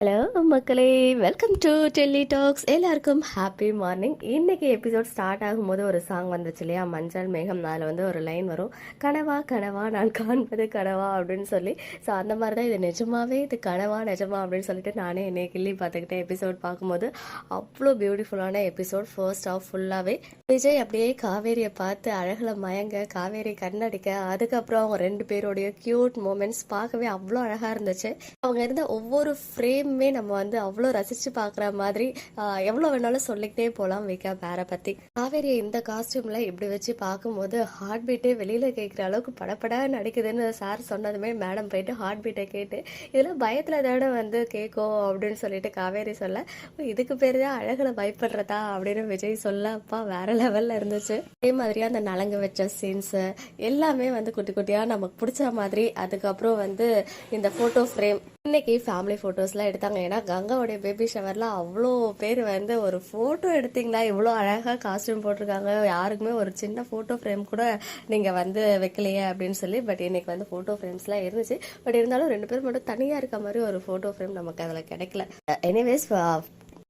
Hello. Hello மக்களே welcome to Delhi talks எல்லாருக்கும் happy morning இன்னைக்கு எபிசோட் ஸ்டார்ட் ஆகும்போது ஒரு சாங் வந்துச்சு இல்லையா? மஞ்சள் மேகம் அதில் வந்து ஒரு லைன் வரும். கனவா கனவா நான் காண்பது கனவா அப்படின்னு சொல்லி. ஸோ அந்த மாதிரி தான் இது நிஜமாவே இது கனவா நிஜமா அப்படின்னு சொல்லிட்டு நானே என்னை கிள்ளி பார்த்துக்கிட்டேன் எபிசோட் பார்க்கும்போது அவ்வளோ பியூட்டிஃபுல்லான எபிசோட் ஃபர்ஸ்ட் ஆஃப் ஃபுல்லாகவே விஜய் அப்படியே காவேரியை பார்த்து அழகில் மயங்க காவேரி கண்ணடிக்க அதுக்கப்புறம் அவங்க ரெண்டு பேருடைய க்யூட் மூமெண்ட்ஸ் பார்க்கவே அவ்வளோ அழகாக இருந்துச்சு. அவங்க இருந்த ஒவ்வொரு ஃப்ரேமுமே நம்ம நம்ம வந்து அவ்வளோ ரசித்து பார்க்குற மாதிரி எவ்வளோ வேணாலும் சொல்லிக்கிட்டே போகலாம் விகா பேரை பற்றி காவேரியை இந்த காஸ்டியூமில் இப்படி வச்சு பார்க்கும்போது ஹார்ட் பீட்டே வெளியில் கேட்குற அளவுக்கு படப்பட நடிக்குதுன்னு சார் சொன்னதுமே மேடம் போயிட்டு ஹார்ட் பீட்டை கேட்டு இதெல்லாம் பயத்தில் தானே வந்து கேட்கும் அப்படின்னு சொல்லிட்டு காவேரி சொல்ல இதுக்கு பேர் தான் அழகில் பயப்படுறதா? அப்படின்னு விஜய் சொல்ல அப்பா வேற லெவலில் இருந்துச்சு. அதே மாதிரியே அந்த நலங்கு வச்ச சீன்ஸு எல்லாமே வந்து குட்டி குட்டியாக நமக்கு பிடிச்ச மாதிரி அதுக்கப்புறம் வந்து இந்த ஃபோட்டோ ஃப்ரேம் இன்னைக்கு ஃபேமிலி ஃபோட்டோஸ்லாம் எடுத்தாங்க. ஏன்னா கங்காவுடைய பேபி ஷவரில் அவ்வளோ பேர் வந்து ஒரு ஃபோட்டோ எடுத்தீங்களா? இவ்வளோ அழகாக காஸ்டியூம் போட்டிருக்காங்க. யாருக்குமே ஒரு சின்ன ஃபோட்டோ ஃப்ரேம் கூட நீங்கள் வந்து வைக்கலையே அப்படின்னு சொல்லி பட் இன்னைக்கு வந்து ஃபோட்டோ ஃப்ரேம்ஸ்லாம் இருந்துச்சு. பட் இருந்தாலும் ரெண்டு பேரும் மட்டும் தனியாக இருக்க மாதிரி ஒரு ஃபோட்டோ ஃப்ரேம் நமக்கு அதில் கிடைக்கல. எனிவேஸ்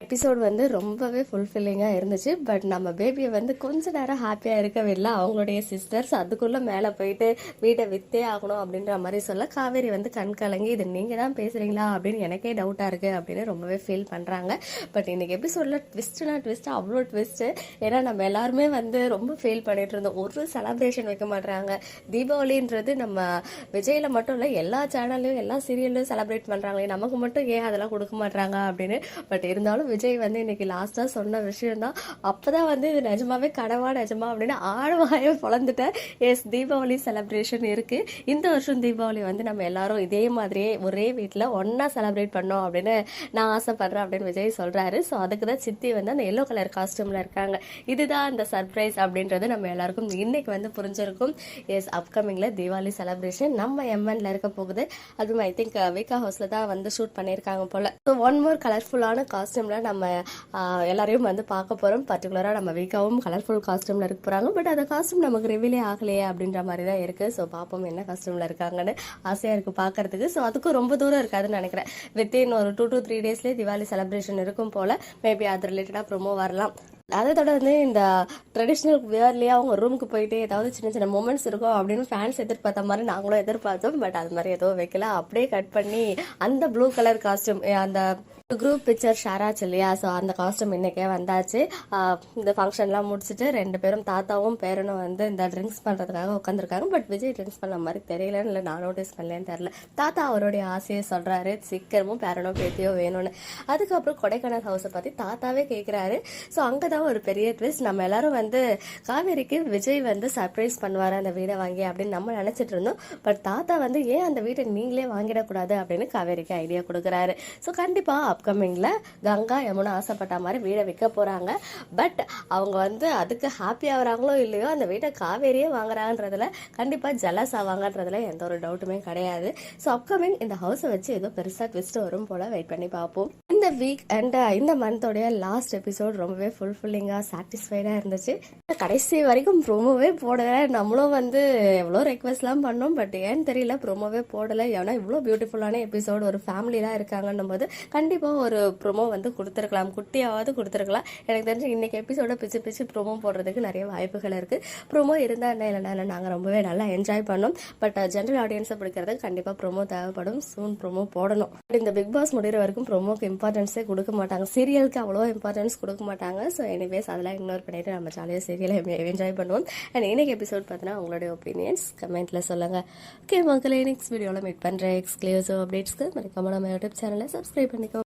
எபிசோட் வந்து ரொம்பவே ஃபுல்ஃபில்லிங்காக இருந்துச்சு. பட் நம்ம பேபியை வந்து கொஞ்ச நேரம் ஹாப்பியாக இருக்கவே இல்லை. அவங்களுடைய சிஸ்டர்ஸ் அதுக்குள்ளே மேலே போயிட்டு வீட்டை வித்தே ஆகணும் அப்படின்ற மாதிரி சொல்ல காவேரி வந்து கண் கலங்கி இது நீங்கள் தான் பேசுகிறீங்களா அப்படின்னு எனக்கே டவுட்டாக இருக்குது அப்படின்னு ரொம்பவே ஃபீல் பண்ணுறாங்க பட் இன்னைக்கு எபிசோடில் ட்விஸ்ட்னா ட்விஸ்ட்டு அவ்வளோ ட்விஸ்ட்டு ஏன்னா நம்ம எல்லாருமே வந்து ரொம்ப ஃபீல் பண்ணிட்டு இருந்தோம். ஒரு செலப்ரேஷன் வைக்க மாட்டுறாங்க தீபாவளின்றது நம்ம விஜயில் மட்டும் இல்லை எல்லா சேனல்லையும் எல்லா சீரியல்லையும் செலப்ரேட் பண்ணுறாங்களே நமக்கு மட்டும் ஏன் அதெல்லாம் கொடுக்க மாட்டுறாங்க அப்படின்னு. பட் இருந்தாலும் விஜய் வந்து இன்னைக்கு லாஸ்ட்டாக சொன்ன விஷயம் தான் அப்போ தான் வந்து இது நிஜமாவே கனவா நிஜமா அப்படின்னு ஆழமாயம் பொழந்துட்டேன். எஸ் தீபாவளி செலப்ரேஷன் இருக்குது இந்த வருஷம் தீபாவளி வந்து நம்ம எல்லாரும் இதே மாதிரியே ஒரே வீட்டில் ஒன்றா செலப்ரேட் பண்ணோம் அப்படின்னு நான் ஆசைப்பட்றேன் அப்படின்னு விஜய் சொல்கிறாரு ஸோ அதுக்கு தான் சித்தி வந்து அந்த எல்லோ கலர் காஸ்டியூமில் இருக்காங்க. இதுதான் அந்த சர்ப்ரைஸ் அப்படின்றது நம்ம எல்லாருக்கும் இன்னைக்கு வந்து புரிஞ்சிருக்கும். எஸ் அப்கமிங்கில் தீபாவளி செலப்ரேஷன் நம்ம எம்என்ல இருக்க போகுது. அதுவும் ஐ திங்க் விகா ஹவுஸில் தான் வந்து ஷூட் பண்ணியிருக்காங்க போல். ஸோ ஒன் மோர் கலர்ஃபுல்லான காஸ்டியூமில் நம்ம எல்லாரையும் வந்து பார்க்க போகிறோம் பர்டிகுலராக நம்ம விகாவும் கலர்ஃபுல் காஸ்டியூமில் இருக்க போகிறாங்க பட் அந்த காஸ்டியூம் நமக்கு ரிவீலே ஆகலையே அப்படின்ற மாதிரி தான் இருக்குது ஸோ பார்ப்போம் என்ன காஸ்டியூமில் இருக்காங்கன்னு ஆசையாக இருக்குது பார்க்கறதுக்கு. ஸோ அதுக்கும் ரொம்ப தூரம் இருக்காதுன்னு நினைக்கிறேன். வித்தின் ஒரு டூ டு த்ரீ டேஸ்லேயே திவாலி செலிப்ரேஷன் இருக்கும் போல். மேபி அது ரிலேட்டடாக ப்ரோமோ வரலாம். அதை தொடர்ந்து இந்த ட்ரெடிஷ்னல் வியர்லேயே அவங்க ரூமுக்கு போயிட்டு ஏதாவது சின்ன சின்ன மூமெண்ட்ஸ் இருக்கும் அப்படின்னு ஃபேன்ஸ் எதிர்பார்த்த மாதிரி நாங்களும் எதிர்பார்த்தோம். பட் அது மாதிரி எதுவும் வைக்கல. அப்படியே கட் பண்ணி அந்த ப்ளூ கலர் காஸ்டியூம் அந்த குரூப் பிக்சர் ஷேர் ஆச்சு இல்லையா? ஸோ அந்த காஸ்டியூம் இன்னைக்கே வந்தாச்சு. இந்த ஃபங்க்ஷன்லாம் முடிச்சுட்டு ரெண்டு பேரும் தாத்தாவும் பேரனும் வந்து இந்த ட்ரிங்க்ஸ் பண்ணுறதுக்காக உட்காந்துருக்காங்க பட் விஜய் ட்ரிங்க்ஸ் பண்ண மாதிரி தெரியலன்னு இல்லை. நான் நோட்டீஸ் பண்ணலன்னு தெரில தாத்தா அவருடைய ஆசையை சொல்கிறாரு சீக்கிரமும் பேரனோ பேத்தியோ வேணும்னு. அதுக்கப்புறம் கொடைக்கானல் ஹவுஸை பற்றி தாத்தாவே கேட்குறாரு ஸோ அங்கே தான் ஒரு பெரிய ட்விஸ்ட் நம்ம எல்லாரும் வந்து காவேரிக்கு விஜய் வந்து சர்ப்ரைஸ் பண்ணுவார் அந்த வீடை வாங்கி அப்படின்னு நம்ம நினச்சிட்டு இருந்தோம். பட் தாத்தா வந்து ஏன் அந்த வீட்டை நீங்களே வாங்கிடக்கூடாது? அப்படின்னு காவேரிக்கு ஐடியா கொடுக்குறாரு. ஸோ கண்டிப்பாக அப்கமிங்கில் கங்கா யமுனா ஆசைப்பட்ட மாதிரி வீடை விற்க போகிறாங்க பட் அவங்க வந்து அதுக்கு ஹாப்பி ஆகுறாங்களோ இல்லையோ அந்த வீட்டை காவேரியே வாங்குறாங்கன்றதுல கண்டிப்பாக ஜலஸ் ஆவாங்கன்றதுல எந்த ஒரு டவுட்டுமே கிடையாது. ஸோ அப்கமிங் இந்த ஹவுஸை வச்சு ஏதோ பெருசாக ட்விஸ்ட் வரும் போல் வெயிட் பண்ணி பார்ப்போம். இந்த வீக் அண்ட் uh, இந்த மந்தோடைய லாஸ்ட் எபிசோட் ரொம்பவே ஃபுல்ஃபில்லிங்காக சாட்டிஸ்ஃபைடாக இருந்துச்சு. கடைசி வரைக்கும் ப்ரோமோவே போடலை. நம்மளும் வந்து எவ்வளோ ரெக்வஸ்ட்லாம் பண்ணோம் பட் ஏன்னு தெரியல ப்ரோமோவே போடலை. ஏன்னா இவ்வளோ பியூட்டிஃபுல்லான எபிசோட் ஒரு ஃபேமிலிலாம் இருக்காங்கன்னும் போது கண்டிப்பாக ஒரு ப்ரோமோ வந்து கொடுத்துருக்கலாம். குட்டியாவது கொடுத்துருக்கலாம். எனக்கு தெரிஞ்சு இன்றைக்கி எபிசோட பிச்சு பிச்சு ப்ரோமோ போடுறதுக்கு நிறைய வாய்ப்புகள் இருக்குது ப்ரோமோ இருந்தால் என்ன இல்லைனா நாங்கள் ரொம்பவே நல்லா என்ஜாய் பண்ணோம். பட் ஜென்ரல் ஆடியன்ஸை பிடிக்கிறதுக்கு கண்டிப்பாக ப்ரோமோ தேவைப்படும். சூன் ப்ரோமோ போடணும். இந்த பிக் பாஸ் முடிகிற வரைக்கும் ப்ரோமோக்கு இம்பார்ட்டன்ஸே கொடுக்க மாட்டாங்க. சீரியலுக்கு அவ்வளோ இம்பார்ட்டன்ஸ் கொடுக்க மாட்டாங்க. ஸோ எனிவேஸ் அதெல்லாம் இக்னோர் பண்ணிட்டு நம்ம ஜாலியாக சீரியலை என்ஜாய் பண்ணுவோம். அண்ட் இன்னைக்கு எபிசோட் பார்த்தீங்கன்னா உங்களுடைய ஒப்பீனியன்ஸ் கமெண்ட்டில் சொல்லுங்கள் ஓகே மக்களை நெக்ஸ்ட் வீடியோவில் மீட் பண்ணுறேன் எக்ஸ்க்ளூசிவ் அப்டேட்ஸ்க்கு மறக்காம நம்ம யூடியூப் சேனலை சப்ஸ்கிரைப் பண்ணிக்கோ